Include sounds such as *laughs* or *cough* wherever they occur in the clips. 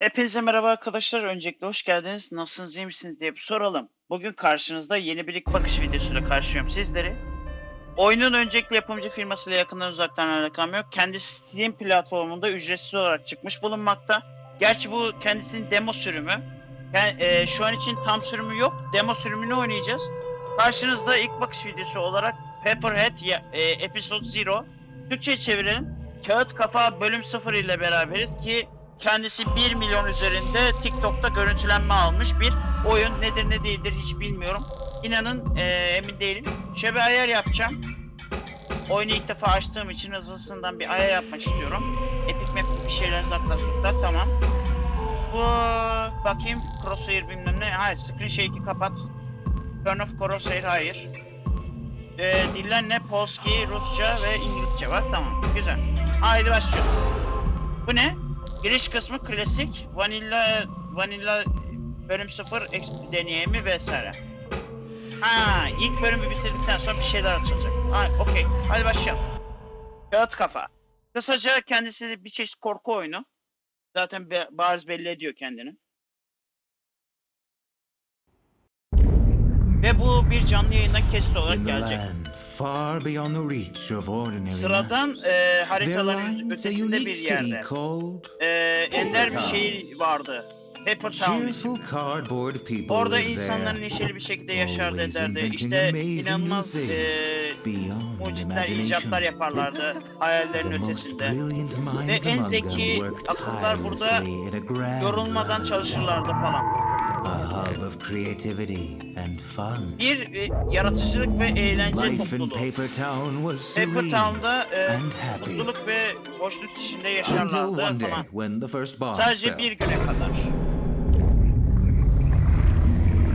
Hepinize merhaba arkadaşlar. Öncelikle hoş geldiniz. Nasılsınız, iyi misiniz diye bir soralım. Bugün karşınızda yeni bir ilk bakış videosuyla karşılıyorum sizleri. Oyunun öncelikle yapımcı firmasıyla yakından uzaktan alakam yok. Kendisi Steam platformunda ücretsiz olarak çıkmış bulunmakta. Gerçi bu kendisinin demo sürümü. Yani, e, şu an için tam sürümü yok. Demo sürümünü oynayacağız. Karşınızda ilk bakış videosu olarak Pepperhead ya- e, Episode Zero. Türkçe çevirelim. Kağıt Kafa bölüm 0 ile beraberiz ki Kendisi 1 milyon üzerinde TikTok'ta görüntülenme almış bir oyun. Nedir ne değildir hiç bilmiyorum. İnanın eee, emin değilim. Şöyle bir ayar yapacağım. Oyunu ilk defa açtığım için hızlısından bir ayar yapmak istiyorum. Epic Map bir şeyler zaklar soklar tamam. Bu bakayım Crosshair bilmem ne. Hayır Screen Shake'i kapat. Turn off Crosshair hayır. Eee diller ne? Polski, Rusça ve İngilizce var. Tamam güzel. Haydi başlıyoruz. Bu ne? Giriş kısmı klasik, vanilla vanilla bölüm 0 XP deneyimi vesaire. Ha, ilk bölümü bitirdikten sonra bir şeyler açılacak. Ha, okey. Hadi başlayalım. Kağıt kafa. Kısaca kendisi bir çeşit korku oyunu. Zaten bariz belli ediyor kendini. Ve bu bir canlı yayından kesit olarak gelecek. Sıradan e, haritaların ötesinde bir yerde. E, ender bir şey vardı. Paper Town people Orada insanlar neşeli bir şekilde yaşardı ederdi. İşte inanılmaz beyond mucitler, icatlar yaparlardı hayallerin ötesinde. minds en zeki akıllar burada Yorulmadan çalışırlardı falan. A hub of creativity and fun. Bir e, yaratıcılık ve eğlence Life in topluluğu. Paper Town was Paper serene Town'da e, and happy mutluluk ve hoşnut içinde until yaşarlardı one day falan. when the first bomb Sadece fell. bir güne kadar.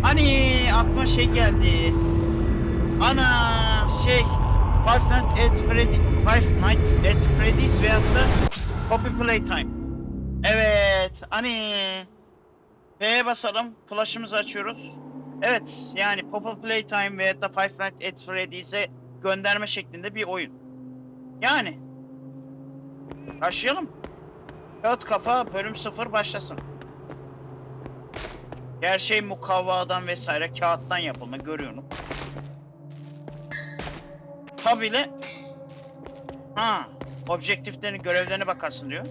Hani aklıma şey geldi. Ana şey Five Nights at Freddy, Five Nights at Freddy's veyahut da Poppy Playtime. Evet hani F'ye basalım. Flash'ımızı açıyoruz. Evet yani Poppy Playtime veyahut da Five Nights at Freddy's'e gönderme şeklinde bir oyun. Yani Başlayalım. Kağıt kafa bölüm 0 başlasın. Her şey mukavvadan vesaire kağıttan yapılma görüyorum. Tabiyle ha objektiflerin görevlerine bakarsın diyor.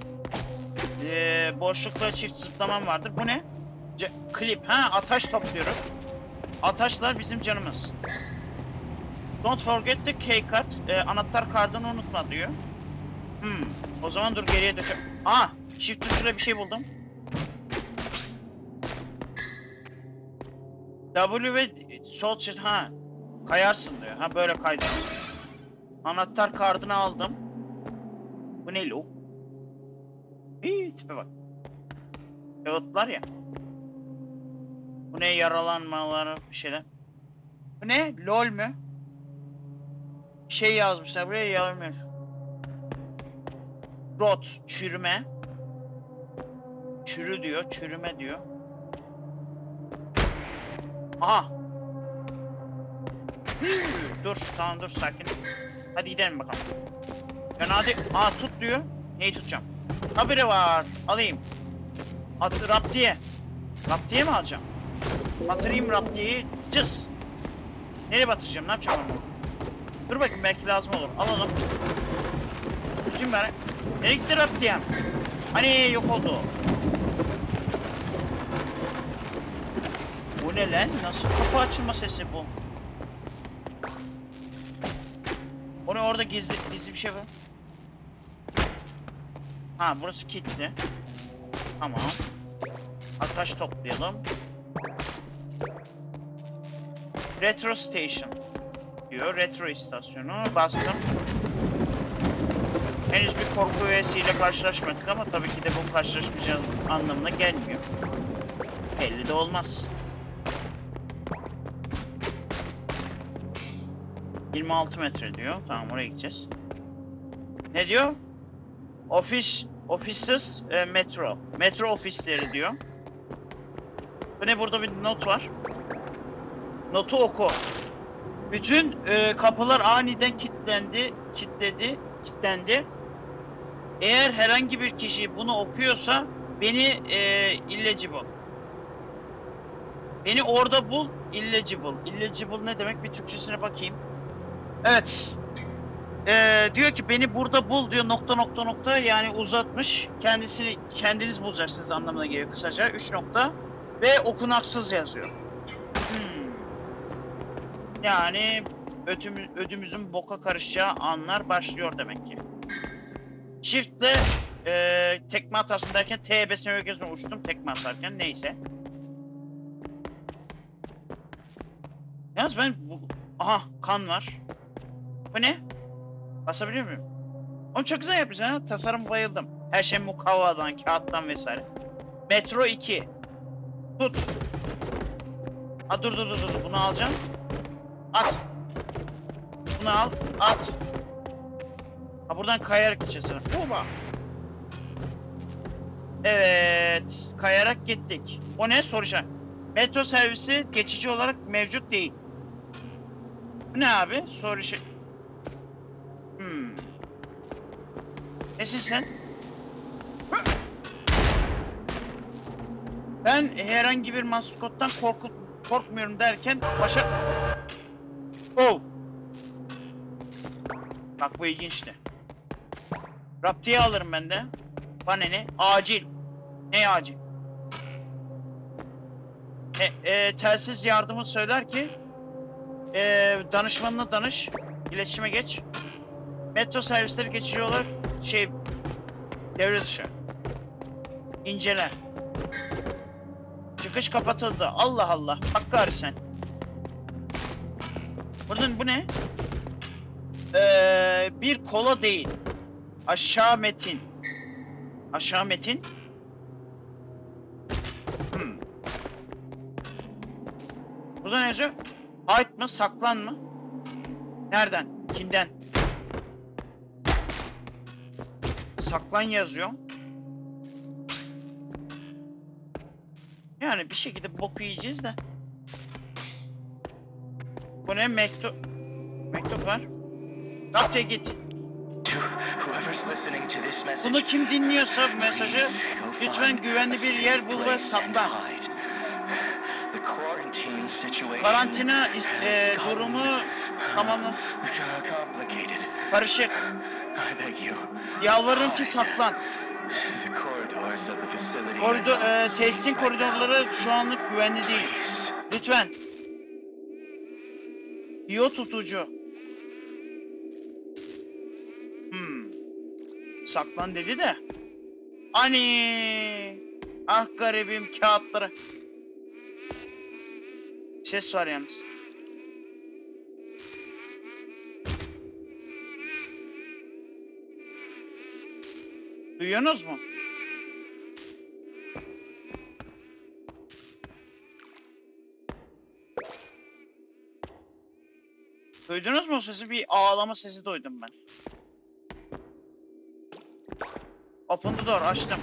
Ee, boşlukta çift zıplamam vardır. Bu ne? C- klip. Ha ataş topluyoruz. Ataşlar bizim canımız. Don't forget the key card. Ee, anahtar kardını unutma diyor. Hmm. O zaman dur geriye dön. Aa, shift tuşuyla bir şey buldum. W ve sol çift ha kayarsın diyor. Ha böyle kaydır. Anahtar kardını aldım. Bu ne lo? İyi tipe bak. Kağıtlar ya. Bu ne yaralanmaları bir şeyler. Bu ne? LOL mü? Bir şey yazmışlar buraya yazmıyor. Rot, çürüme. Çürü diyor, çürüme diyor. Aha. dur, tamam dur sakin. Hadi gidelim bakalım. Ben hadi, aa tut diyor. Neyi tutacağım? Haberi var, alayım. At, raptiye. Raptiye mi alacağım? Batırayım raptiyeyi, cız. Nereye batıracağım, ne yapacağım bunu? Dur bakayım belki lazım olur. Alalım. Tutayım bari. Nereye gitti raptiyem? Hani yok oldu. Bu ne lan? Nasıl kapı açılma sesi bu? O ne orada gizli, gizli bir şey var. Ha burası kilitli. Tamam. Ataş toplayalım. Retro Station diyor. Retro istasyonu. Bastım. Henüz bir korku üyesiyle karşılaşmadık ama tabii ki de bu karşılaşmayacağız anlamına gelmiyor. Belli de olmaz. 26 metre diyor. Tamam oraya gideceğiz. Ne diyor? Ofis, offices, e, metro. Metro ofisleri diyor. Bu ne burada bir not var. Notu oku. Bütün e, kapılar aniden kilitlendi, kilitledi, kilitlendi. Eğer herhangi bir kişi bunu okuyorsa beni e, illegible. Beni orada bul, illegible. Illegible ne demek? Bir Türkçesine bakayım. Evet. Ee, diyor ki beni burada bul diyor nokta nokta nokta yani uzatmış. Kendisini kendiniz bulacaksınız anlamına geliyor kısaca. 3 nokta ve okunaksız yazıyor. Yani ödümü, ödümüzün boka karışacağı anlar başlıyor demek ki. Shift'le e, tekme atarsın derken TBS merkezine uçtum tekme atarken neyse. Yalnız ben bu... Aha kan var. Bu ne? Basabiliyor muyum? Onu çok güzel yapmışsın. Tasarım bayıldım. Her şey mukavvadan, kağıttan vesaire. Metro 2. Tut. Ha dur dur dur dur. Bunu alacağım. At. Bunu al. At. Ha buradan kayarak gideceğiz. Huba. Evet. Kayarak gittik. O ne? Soru işareti. Metro servisi geçici olarak mevcut değil. Bu ne abi? Soru işareti. Hmm. Nesin sen? Ben herhangi bir maskottan korku korkmuyorum derken başa... Oh! Bak bu ilginçti. Raptiye alırım ben de. Paneni. Acil. Ne acil? E, e, telsiz yardımı söyler ki e, danışmanına danış. iletişime geç. Metro servisleri geçici olarak şey devre dışı. İncele. Çıkış kapatıldı. Allah Allah. Hakkari sen. Buradan bu ne? Ee, bir kola değil. Aşağı metin. Aşağı metin. Hmm. Burada ne yazıyor? Hide mı? Saklan mı? Nereden? Kimden? Saklan yazıyor. Yani bir şekilde boku yiyeceğiz de. Bu ne? Mektup. Mektup var. Raptiye git. Bunu kim dinliyorsa mesajı lütfen güvenli bir yer bul ve situation Karantina e, durumu complicated. karışık. Yalvarırım ki saklan. Koridor, e, tesisin koridorları şu anlık güvenli değil. Lütfen. Biyo tutucu. Hmm. Saklan dedi de. Ani. Ah garibim kağıtları. Ses var yalnız. Duyuyorsunuz mu? Duydunuz mu o sesi? Bir ağlama sesi duydum ben. Open the door açtım.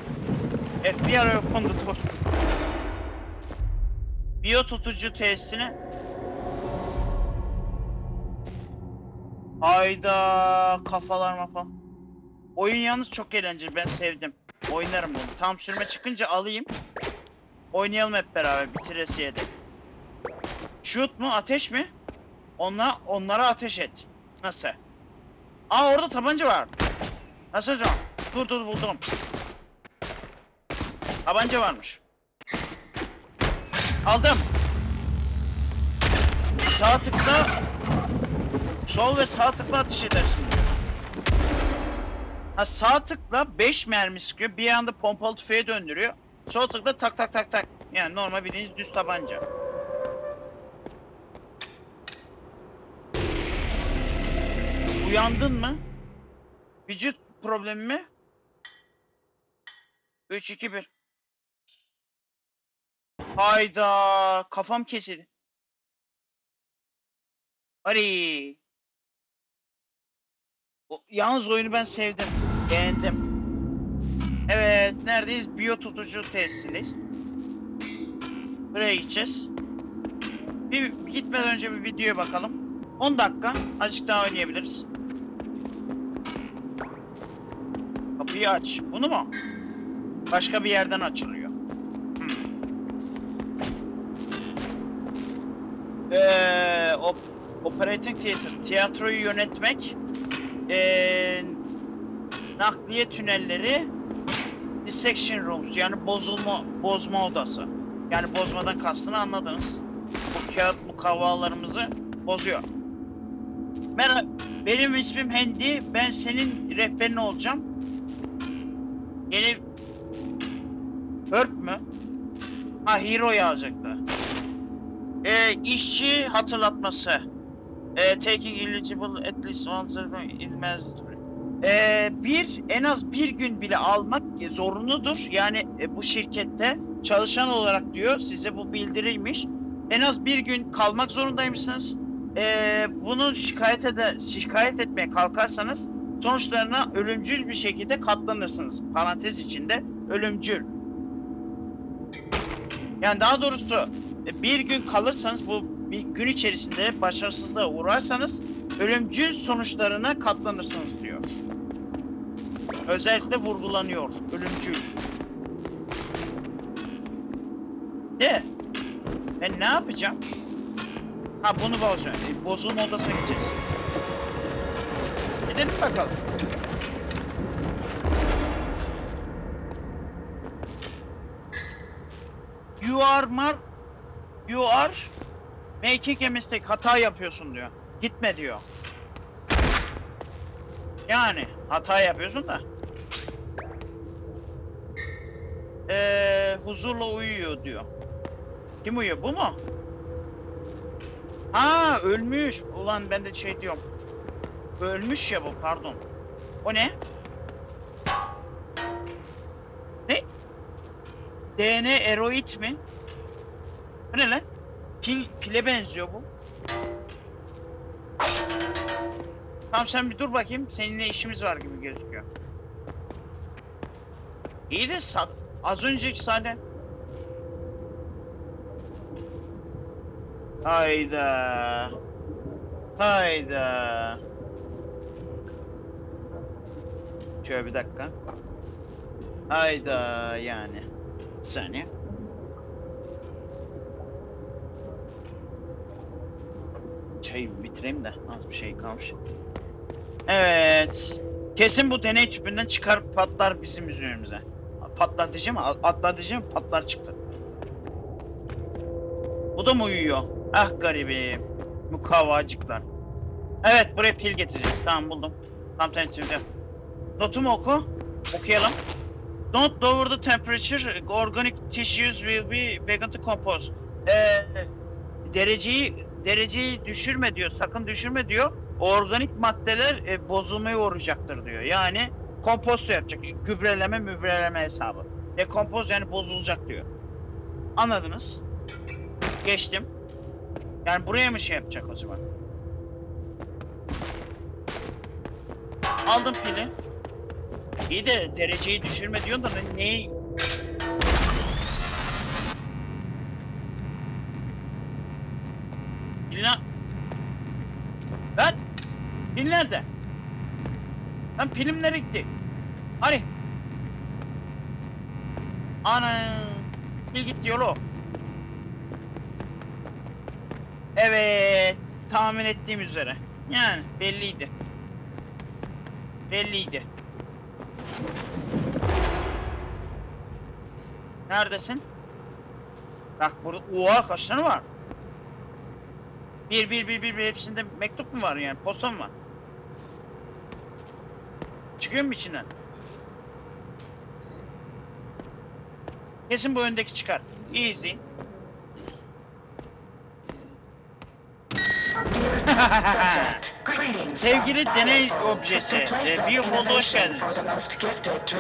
FBI open the door. Biyo tutucu tesisine. Hayda kafalar mafa. Oyun yalnız çok eğlenceli ben sevdim. Oynarım bunu. Tam sürme çıkınca alayım. Oynayalım hep beraber bitiresiye de. Shoot mu ateş mi? Ona, onlara ateş et. Nasıl? Aa orada tabanca var. Nasıl hocam? Dur dur buldum. Tabanca varmış. Aldım. Sağ tıkla sol ve sağ tıkla ateş edersin. Ha sağ tıkla 5 mermi sıkıyor. Bir anda pompalı tüfeğe döndürüyor. Sol tıkla tak tak tak tak. Yani normal bildiğiniz düz tabanca. Uyandın mı? Vücut problemi mi? 3 2 1. Hayda, kafam kesildi. Ari. O, yalnız oyunu ben sevdim. Beğendim. Evet, neredeyiz? Biyo tutucu tesisindeyiz. Buraya gideceğiz. Bir gitmeden önce bir videoya bakalım. 10 dakika. Azıcık daha oynayabiliriz. Kapıyı aç. Bunu mu? Başka bir yerden açılıyor. Hmm. Ee, op operating theater, tiyatroyu yönetmek, ee, nakliye tünelleri, dissection rooms yani bozulma, bozma odası. Yani bozmadan kastını anladınız. Bu kağıt mukavvalarımızı bozuyor. Merhaba, benim ismim Hendi. Ben senin rehberin olacağım. Yeni... Herb mü? Ha Hero yazacaktı. Ee, işçi hatırlatması. Ee, taking eligible at least in mandatory. Ee, bir, en az bir gün bile almak zorunludur. Yani e, bu şirkette çalışan olarak diyor size bu bildirilmiş. En az bir gün kalmak zorundaymışsınız. Ee, bunu şikayet eder, şikayet etmeye kalkarsanız sonuçlarına ölümcül bir şekilde katlanırsınız. Parantez içinde ölümcül. Yani daha doğrusu e, bir gün kalırsanız bu bir gün içerisinde başarısızlığa uğrarsanız ölümcül sonuçlarına katlanırsınız diyor. Özellikle vurgulanıyor ölümcül. De ben ne yapacağım? Ha bunu bozacağım. E, bozulma odasına gideceğiz. Gidelim bakalım. You are mar You are making a mistake. Hata yapıyorsun diyor. Gitme diyor. Yani hata yapıyorsun da. Ee, huzurla uyuyor diyor. Kim uyuyor? Bu mu? Ha ölmüş. Ulan ben de şey diyorum. Ölmüş ya bu pardon. O ne? Ne? DNA eroid mi? Bu ne lan? Pil, pile benziyor bu. Tamam sen bir dur bakayım. Seninle işimiz var gibi gözüküyor. İyi de az önceki sahne. Hayda. Hayda. Şöyle bir dakika. Hayda yani. Bir saniye. Bitireyim de az bir şey kalmış. Evet. Kesin bu deney tüpünden çıkar patlar bizim üzerimize. Mi? Atlar diyeceğim mi? Patlar çıktı. Bu da mı uyuyor? Ah garibim. Mukavvacıklar. Evet buraya pil getireceğiz. Tamam buldum. Tam tertibinde. Notumu oku. Okuyalım. Don't lower the temperature. Organic tissues will be begun to compose. Ee, dereceyi dereceyi düşürme diyor. Sakın düşürme diyor. Organik maddeler e, bozulmaya uğrayacaktır diyor. Yani komposto yapacak. Gübreleme mübreleme hesabı. Dekompoz yani bozulacak diyor. Anladınız? Geçtim. Yani buraya mı şey yapacak o zaman? Aldım pili. İyi de dereceyi düşürme diyorsun da ben neyi... Ne? Lan! Pil nerede? Lan pilim nereye gitti? Hani? Ana! Pil gitti yolu. Evet, tahmin ettiğim üzere. Yani belliydi. Belliydi. Neredesin? Bak burada oha kaç tane var? Bir bir bir bir bir hepsinde mektup mu var yani posta mı var? Çıkıyor mu içinden? Kesin bu öndeki çıkar. Easy. *laughs* Sevgili deney objesi, e, of Biofold'a hoş geldiniz.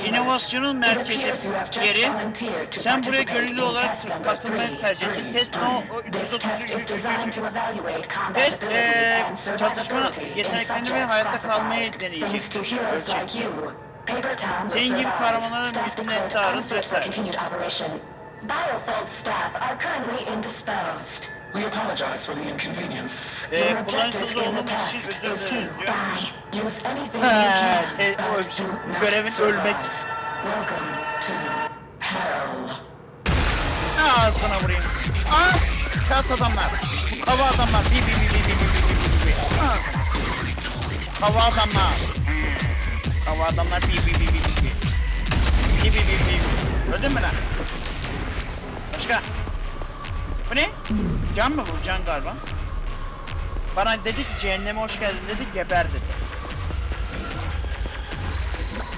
İnovasyonun merkezi yeri. Sen buraya gönüllü olarak katılmayı tercih ettin. Test no o This test is designed 333 to evaluate Test and çatışma yeteneklerini ve hayatta kalmayı deneyecek. Ölçek. Senin gibi declared minnettarız vesaire. Biofold staff are currently indisposed. We apologize for the inconvenience. Your objective in the özür is to die. Use anything you can, but do not görevin survive. ölmek. Welcome to hell. Ağzına vurayım. Aa! Kağıt adamlar. Hava adamlar. Bir bir bir bir bir bir bir bir. Ağzına. Hava adamlar. Hmm. Hava adamlar bir bir bir bir bir bir. Bir bir bir bir. Öldün mü lan? Başka? Bu ne? Can mı bu? Can galiba. Bana dedi ki cehenneme hoş geldin dedi geber dedi.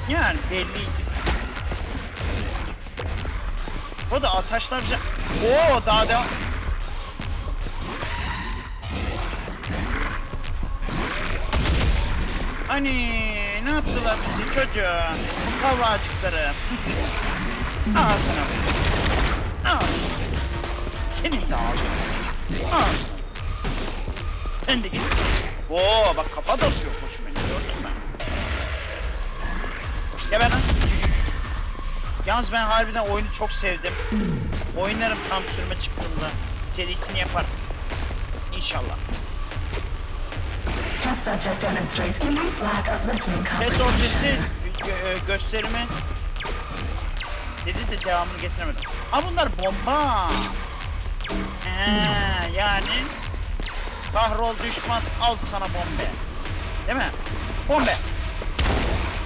Yani belliydi. O da ataşlar bize... Oo daha devam... Hani ne yaptılar sizi çocuğum? Bu kavacıkları. Ağzına. *laughs* Ağzına. Senin de ağzına. Sen de git. Oo bak kafa da atıyor koçum benim gördün mü? Geber lan. Yalnız ben harbiden oyunu çok sevdim. Oynarım tam sürme çıktığında. Serisini yaparız. İnşallah. Test objesi gö- e, gösterimi dedi de devamını getiremedim. Ha bunlar bomba. Yani kahrol düşman al sana bombe. Değil mi? Bombe.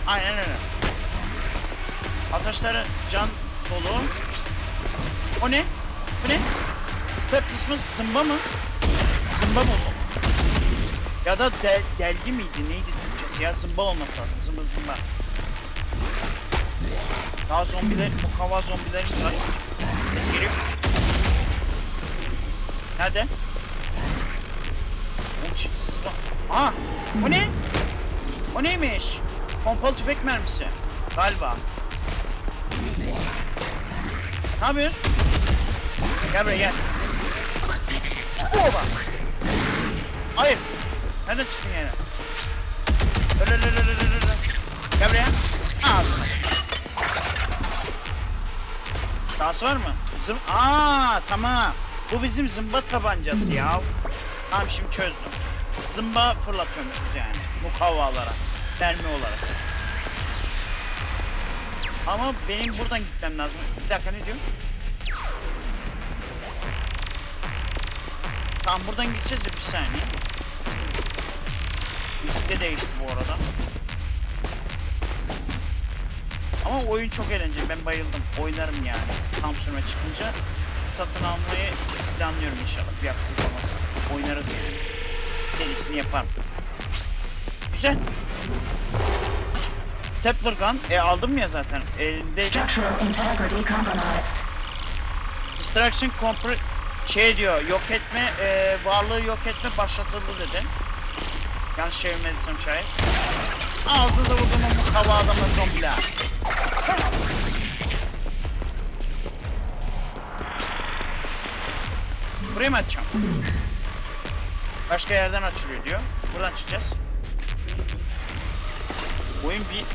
Aynen öyle. Ateşleri can dolu. O ne? Bu ne? Step mı? Zımba mı? Zımba mı? Ya da del, delgi miydi? Neydi Türkçesi ya? Zımba olması lazım. Zımba zımba. Daha zombiler, bu hava zombilerimiz var. Ses geliyor. Nerede? Zımba. Aa! O ne? O neymiş? Pompalı tüfek mermisi. Galiba. Ne yapıyorsun? Gel buraya gel. Oba! Hayır. Nereden çıktın yani? Öyle öyle öyle öyle öyle. Gel buraya. Ağzına. Dahası var mı? Zım... Aa tamam. Bu bizim zımba tabancası ya. Tamam şimdi çözdüm. Zımba fırlatıyormuşuz yani. Mukavvalara. Mermi olarak. Ama benim buradan gitmem lazım. Bir dakika ne diyor? Tamam buradan gideceğiz ya bir saniye. Müzik de değişti bu arada. Ama oyun çok eğlenceli. Ben bayıldım. Oynarım yani. Tam sürme çıkınca satın almayı planlıyorum inşallah. Bir aksilik olmasın. Oynarız yani. Serisini yaparım. Güzel. Stapler Gun. E aldım ya zaten. Elinde Structural integrity compromised. Distraction compre şey diyor yok etme e, varlığı yok etme başlatıldı dedi. Yanlış çevirmediysem şayet. Ağzınıza vurdum o hava adamı zombiler. Burayı mı açacağım? Başka yerden açılıyor diyor. Buradan çıkacağız. Oyun bir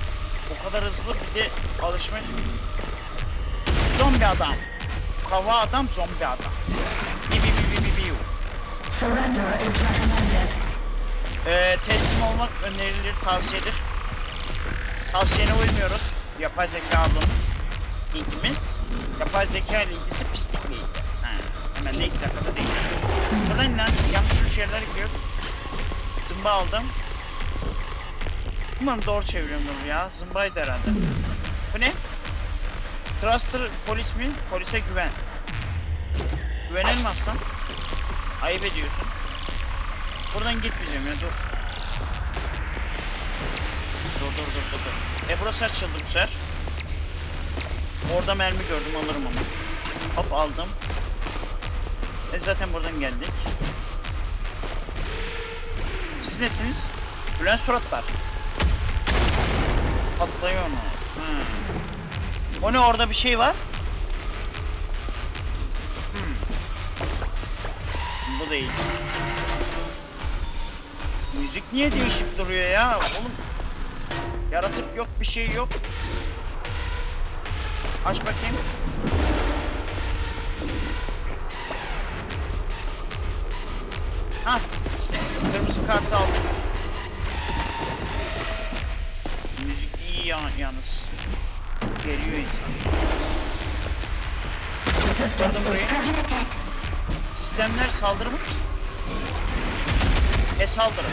o kadar hızlı bir de alışma Zombi adam. Kava adam, zombi adam. Bi bi bi bi bi bi. Ee, teslim olmak önerilir, tavsiyedir. Tavsiyene uymuyoruz. Yapay zeka ablamız. İlgimiz. Yapay zeka ile ilgisi pislikle ilgili. Hemen de iki dakikada değil. Buradan lan yanlış şu yerlere gidiyoruz. Zımba aldım. Umarım doğru çeviriyorumdur ya. Zımbaydı herhalde. Bu ne? Truster polis mi? Polise güven. Güvenir? Ayıp ediyorsun. Buradan gitmeyeceğim ya dur. Dur dur dur dur dur. E burası açıldı bu sefer. Orada mermi gördüm alırım ama. Hop aldım. E zaten buradan geldik. Siz nesiniz? Gülen suratlar. Patlıyor mu? Hmm. O ne orada bir şey var? Hmm. Bu değil. Müzik niye değişik duruyor ya? Oğlum yaratık yok bir şey yok. Aç bakayım. Hah kırmızı kartı aldım. Müzik iyi ya yalnız. geriyor insan. Sistemler saldırı mı? E saldırı.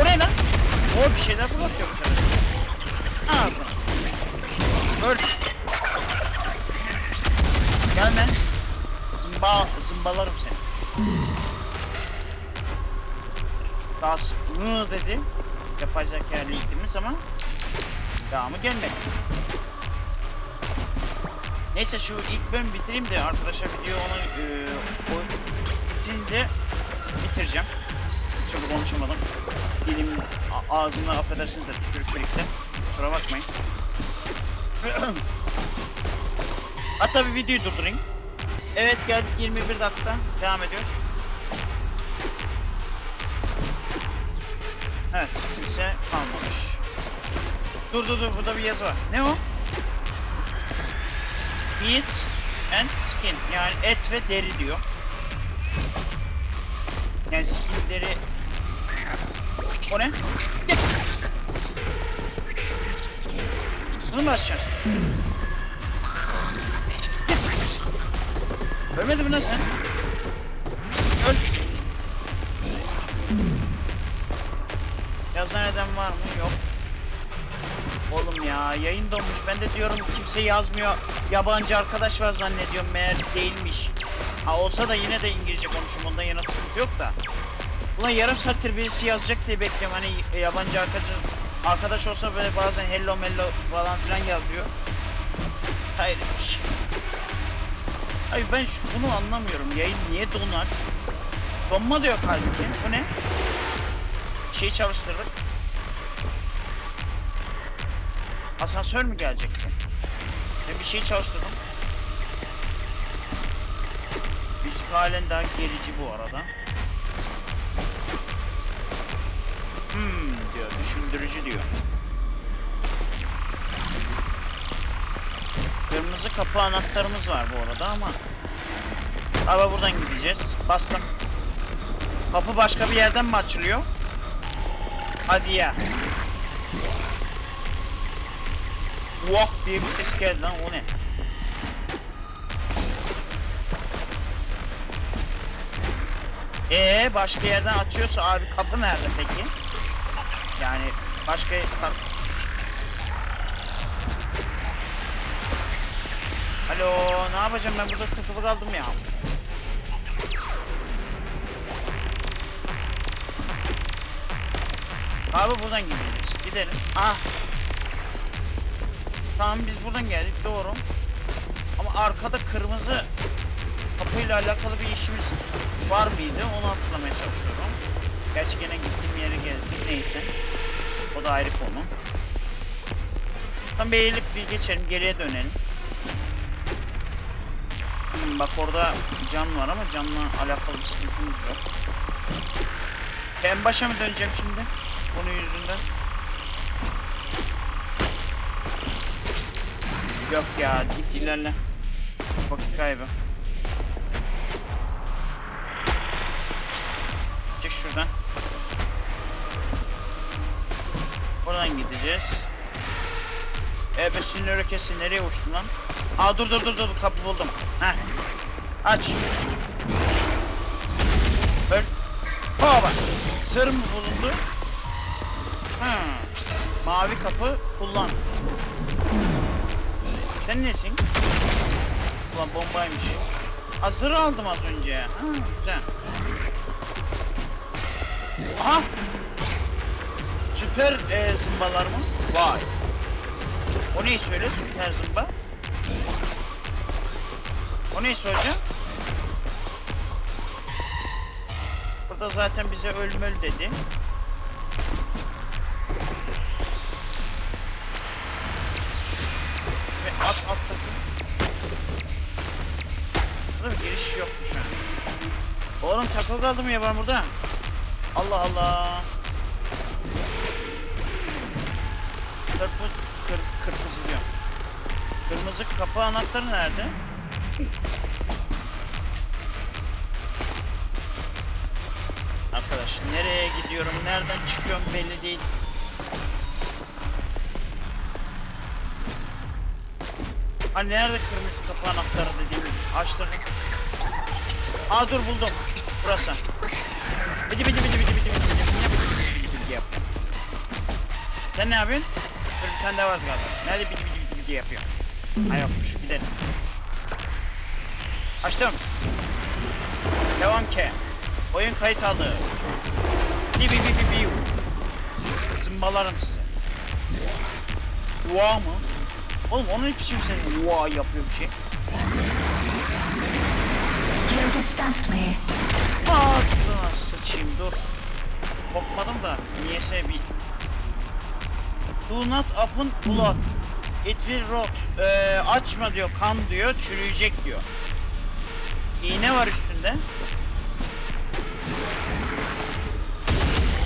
O ne lan? O bir şeyler fırlatıyor bu sefer. Ağzına. Öl. Gelme. Zımba, zımbalarım seni. Daha hı dedi. Zeka ile ilgimiz ama devamı gelmedi. Neyse şu ilk bölümü bitireyim de arkadaşlar video ona e, o bitirince bitireceğim. Çok konuşamadım. Dilim ağzımdan affedersiniz de tükürük birlikte. Kusura bakmayın. *clears throat* Hatta bir videoyu durdurayım. Evet geldik 21 dakika. Devam ediyoruz. Evet kimse kalmamış. Dur dur dur burada bir yazı var. Ne o? Meat and skin. Yani et ve deri diyor. Yani skin deri... O ne? Bunu mu açacağız? Gel. Ölmedin mi lan sen? Yazan eden var mı? Yok. Oğlum ya yayın donmuş. Ben de diyorum kimse yazmıyor. Yabancı arkadaş var zannediyorum meğer değilmiş. Ha olsa da yine de İngilizce konuşum. Ondan yana sıkıntı yok da. Ulan yarım saattir birisi yazacak diye bekliyorum. Hani yabancı arkadaş arkadaş olsa böyle bazen hello mello falan filan yazıyor. Hayırmış. Ay ben şu, bunu anlamıyorum. Yayın niye donar? Donma diyor halbuki. Bu ne? Şeyi çalıştırdık. Asansör mü gelecekti? Ben bir şey çalıştırdım. Müzik halen daha gerici bu arada. Hmm diyor, düşündürücü diyor. Kırmızı kapı anahtarımız var bu arada ama Ama buradan gideceğiz. Bastım. Kapı başka bir yerden mi açılıyor? Hadi ya. Vah diye bir ses geldi lan o ne? Ee başka yerden açıyorsa abi kapı nerede peki? Yani başka. Alo ne yapacağım ben burada tıkılı kaldım ya. Abi buradan gideceğiz. Gidelim. Ah Tamam biz buradan geldik doğru. Ama arkada kırmızı kapıyla alakalı bir işimiz var mıydı onu hatırlamaya çalışıyorum. Gerçi gene gittiğim yeri gezdim neyse. O da ayrı konu. Tam bir eğilip bir geçelim geriye dönelim. Hmm, bak orada can var ama canla alakalı bir sıkıntımız yok. En başa mı döneceğim şimdi? Bunun yüzünden. Yok ya git ilerle. Vakit kaybı. Çık şuradan. Buradan gideceğiz. E be sinir ökesi nereye uçtun lan? Aa dur dur dur dur kapı buldum. Heh. Aç. Öl. Baba. Sır mı bulundu? Ha. Mavi kapı kullan. Sen nesin? Ulan bombaymış. Hazır aldım az önce. Ha, güzel. Aha! Süper e, zımbalar mı? Vay. O neyi söyle süper zımba? O neyi söyleyeceğim? Burada zaten bize ölmöl dedi. Giriş yokmuş ha. Oğlum takıl kaldım ya ben burada. Allah Allah. Kırpı, kır, kırmızı diyor. Kırmızı kapı anahtarı nerede? Arkadaş nereye gidiyorum, nereden çıkıyorum belli değil. Hani nerede kırmızı kapı anahtarı dediğim açtım. Aa dur buldum. Burası. Bidi bidi bidi bidi bidi bidi bidi bidi bidi bidi bidi yap. Sen ne yapıyorsun? Dur bir tane daha vardı galiba. Nerede bidi bidi bidi bidi yapıyor? Ha yokmuş gidelim. Açtım. Devam ki. Oyun kayıt aldı. Bi bi bi bi bi. Zımbalarım size. Wow mı? Oğlum onun için sen wow yapıyor bir şey. Ağzına sıçayım dur. Korkmadım da niyeyse bir... Do not open blood. It will rot. Ee, açma diyor kan diyor çürüyecek diyor. İğne var üstünde.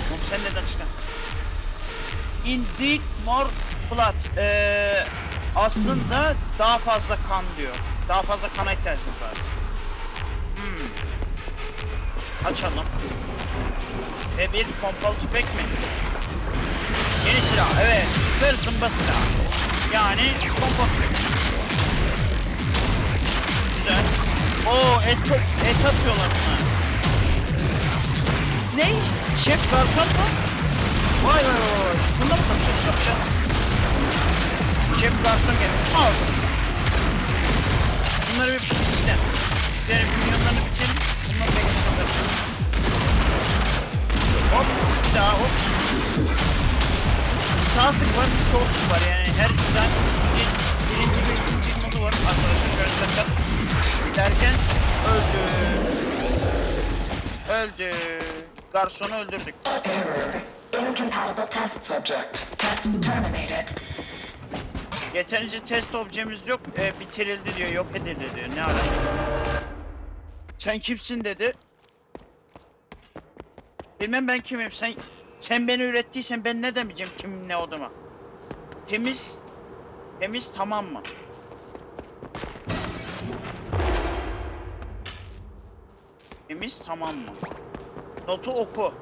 Oğlum sen neden çıktın? Indeed more blood. Ee, aslında daha fazla kan diyor. Daha fazla kana ihtiyacımız var. Hmm. Açalım. Ve bir pompalı tüfek mi? Yeni silah, evet. Süper zımba silah. Yani pompalı tüfek. Güzel. Oo et, et atıyorlar buna. Ne? Şef garson mu? Vay vay vay. Bunda mı kapışacağız? Kapışalım. Şef garson gelsin. Ağzım. Bunları bir işte. Küçüklerin milyonlarını biçelim. Bunları bekle bakalım. Hop bir daha hop. Bir sağ tık var bir sol tık var yani her üçten ikinci, birinci ve ikinci modu var arkadaşlar şöyle tak derken öldü. Öldü. Garsonu öldürdük. Incompatible test subject. Test terminated. Yeterince test objemiz yok. E, bitirildi diyor, yok edildi diyor. Ne ara? Sen kimsin dedi. Bilmem ben kimim. Sen sen beni ürettiysen ben ne demeyeceğim kim ne olduğuma. Temiz temiz tamam mı? Temiz tamam mı? Notu oku.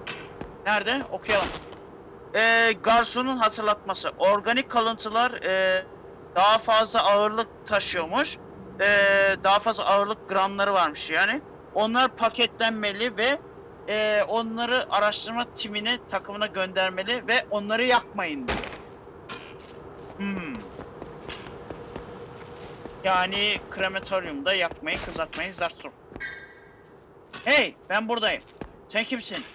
Nerede? Okuyalım. Ee, garsonun hatırlatması. Organik kalıntılar ee, daha fazla ağırlık taşıyormuş. Ee, daha fazla ağırlık gramları varmış yani. Onlar paketlenmeli ve ee, onları araştırma timine, takımına göndermeli ve onları yakmayın diyor. Hmm. Yani krematoryumda yakmayı, kızartmayı zart. Hey, ben buradayım. Sen kimsin?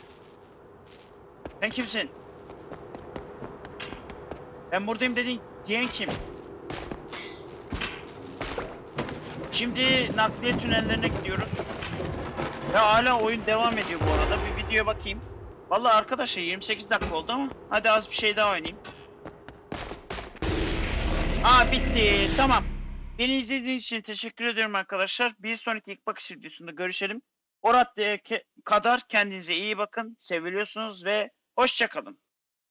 Sen kimsin? Ben buradayım dedin diyen kim? Şimdi nakliye tünellerine gidiyoruz. Ve hala oyun devam ediyor bu arada. Bir videoya bakayım. Vallahi arkadaşlar 28 dakika oldu ama hadi az bir şey daha oynayayım. Aa bitti. Tamam. Beni izlediğiniz için teşekkür ediyorum arkadaşlar. Bir sonraki ilk bakış videosunda görüşelim. O kadar kendinize iyi bakın. Seviliyorsunuz ve hoşçakalın.